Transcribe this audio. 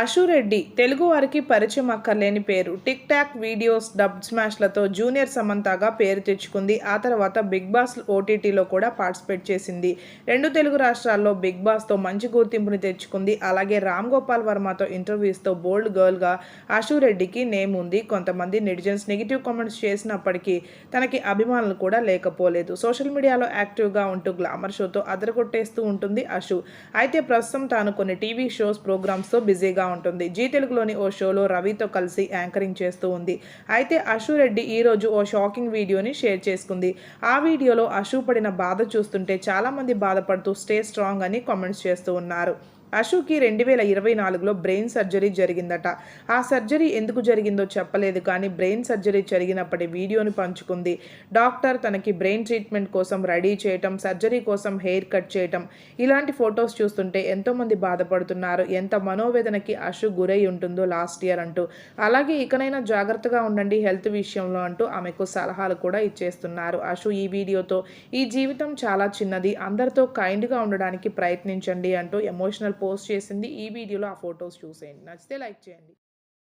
అశురెడ్డి తెలుగు వారికి పరిచయం అక్కర్లేని పేరు. టిక్ టాక్ వీడియోస్ డబ్ స్మాష్లతో జూనియర్ సమంతగా పేరు తెచ్చుకుంది. ఆ తర్వాత బిగ్ బాస్ ఓటీటీలో కూడా పార్టిసిపేట్ చేసింది. రెండు తెలుగు రాష్ట్రాల్లో బిగ్ బాస్తో మంచి గుర్తింపుని తెచ్చుకుంది. అలాగే రామ్ గోపాల్ వర్మతో ఇంటర్వ్యూస్తో బోల్డ్ గర్ల్గా అశురెడ్డికి నేమ్ ఉంది. కొంతమంది నెటిజన్స్ నెగిటివ్ కామెంట్స్ చేసినప్పటికీ తనకి అభిమానులు కూడా లేకపోలేదు. సోషల్ మీడియాలో యాక్టివ్గా ఉంటూ గ్లామర్ షోతో అదరగొట్టేస్తూ ఉంటుంది అశు అయితే ప్రస్తుతం తాను కొన్ని టీవీ షోస్ ప్రోగ్రామ్స్తో బిజీగా ఉంటుంది. జీ తెలుగులోని ఓ షోలో రవితో కలిసి యాంకరింగ్ చేస్తూ ఉంది. అయితే అషు రెడ్డి ఈరోజు ఓ షాకింగ్ వీడియోని షేర్ చేసుకుంది. ఆ వీడియోలో అశు పడిన బాధ చూస్తుంటే చాలామంది బాధపడుతూ స్టే స్ట్రాంగ్ అని కామెంట్స్ చేస్తూ ఉన్నారు. అశుకి రెండు వేల ఇరవై నాలుగులో బ్రెయిన్ సర్జరీ జరిగిందట. ఆ సర్జరీ ఎందుకు జరిగిందో చెప్పలేదు కానీ బ్రెయిన్ సర్జరీ జరిగినప్పటి వీడియోని పంచుకుంది. డాక్టర్ తనకి బ్రెయిన్ ట్రీట్మెంట్ కోసం రెడీ చేయటం సర్జరీ కోసం హెయిర్ కట్ చేయటం ఇలాంటి ఫొటోస్ చూస్తుంటే ఎంతోమంది బాధపడుతున్నారు. ఎంత మనోవేదనకి అశు గురై ఉంటుందో లాస్ట్ ఇయర్ అంటూ. అలాగే ఇకనైనా జాగ్రత్తగా ఉండండి హెల్త్ విషయంలో అంటూ ఆమెకు సలహాలు కూడా ఇచ్చేస్తున్నారు. అశు ఈ వీడియోతో ఈ జీవితం చాలా చిన్నది అందరితో కైండ్గా ఉండడానికి ప్రయత్నించండి అంటూ ఎమోషనల్ పోస్ట్ చేసింది. ఈ వీడియోలో ఆ ఫొటోస్ చూసేయండి. నచ్చితే లైక్ చేయండి.